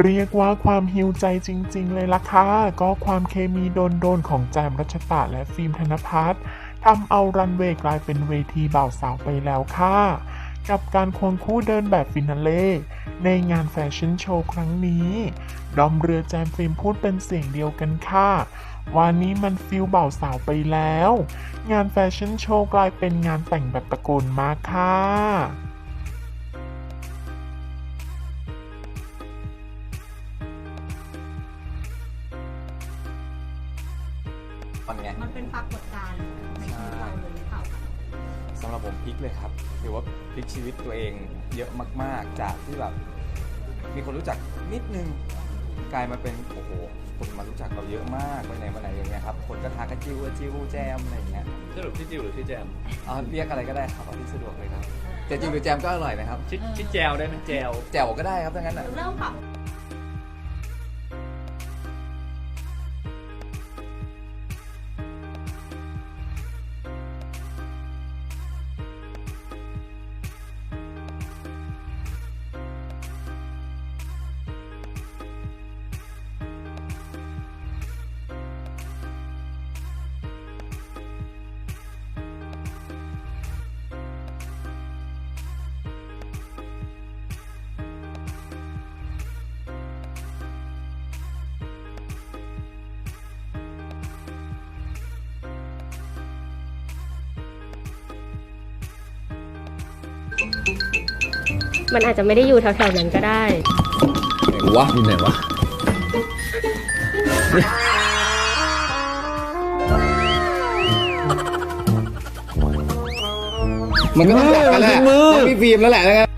เรียกว่าความฮิวใจจริง ๆ เลยล่ะค่ะ ก็ความเคมีโดน ๆ ของแจมรัชตะและฟิล์มธนพัฒน์ทำเอารันเวย์กลายเป็นเวทีบ่าวสาวไปแล้วค่ะ กับการควงคู่เดินแบบฟินาเล่ ในงานแฟชั่นโชว์ครั้งนี้ดอมเรือแจมฟิล์มพูดเป็นเสียงเดียวกันค่ะวันนี้มันฟิลเบ่าวสาวไปแล้ว งานแฟชั่นโชว์กลายเป็นงานแต่งแบบตะโกนมากค่ะ มันไงมันเป็นปรากฏการณ์ในชีวิตเราเลยหรือเปล่าคะสำหรับผมพลิกเลยครับถือว่าพลิกชีวิตตัวเองเยอะมาก ๆ จากที่แบบมีคนรู้จักนิดนึงกลายมาเป็นโอ้โหคนมารู้จักเราเยอะมากไปไหนมาไหนอย่างเงี้ยครับคนก็ทักกันจิวจิวแจมอะไรอย่างเงี้ยสรุปพี่จิวหรือพี่แจมเอาเรียกอะไรก็ได้ครับเอาที่สะดวกเลยครับแต่จิวหรือแจมก็อร่อยนะครับชิดชิดแจวได้ไหมแจวแจ่วก็ได้ครับถ้างั้นอะ เริ่มปรับ มันอาจจะไม่ได้อยู่แถวๆนั้นก็ได้วะอยู่ไหนวะ มันก็ต้องจับกันแหละต้องพี่ฟิล์มแล้วแหละนะครับ